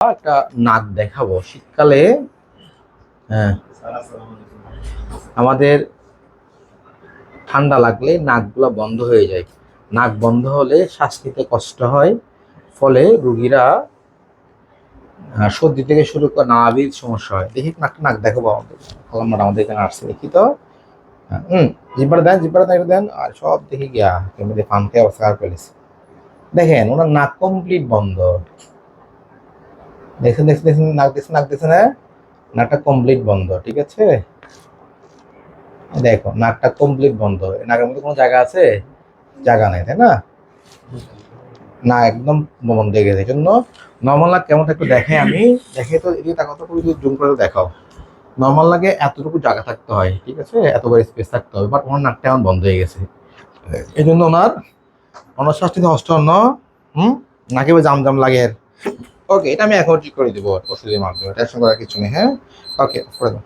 একটা নাক দেখাবো। শীতকালে হ্যাঁ আমাদের ঠান্ডা লাগলে নাকগুলো বন্ধ হয়ে যায়। নাক বন্ধ হলে শ্বাস নিতে কষ্ট হয় ফলে রুগীরা সর্দি থেকে শুরু করে নানাবিধ সমস্যা হয়। দেখি নাক নাক দেখাবো আমাদের। আমার আমাদের এখানে আসছে দেখি তো। হ্যাঁ, হুম জিব্বার দেন জিব্বার দেন আর সব দেখি গিয়া কেমনি ফান খেয়ে অবস্থা ফেলেছে দেখেন ওনার নাক কমপ্লিট বন্ধ। দেখছেন দেখছেন দেখছেন নাক দেখছেন নাক দেখছেন হ্যাঁ নাকটা কমপ্লিট বন্ধ, ঠিক আছে? দেখো, নাকটা কমপ্লিট বন্ধ। নাকের মধ্যে কোনো জায়গা আছে? জায়গা নেই, তাই না? না একদম বন্ধ হয়ে গেছে। জন্য নর্মাল নাক কেমন একটু দেখে আমি। দেখে তো এদিকে তাকাও তো তুমি জুম করে দেখাও। নর্মাল লাগে এতটুকু জায়গা থাকতে হয়, ঠিক আছে? এতবার স্পেস থাকতে হবে বাট ওনার নাকটা এখন বন্ধ হয়ে গেছে। এই জন্য ওনার অনশ্বাস নিতে কষ্ট হয় না। হুম? নাকে জাম জাম লাগে। ওকে এটা আমি এখন করে দেবো ওষুধের মাধ্যমে। টেনশন করার কিছু নেই হ্যাঁ? ওকে করে দাও।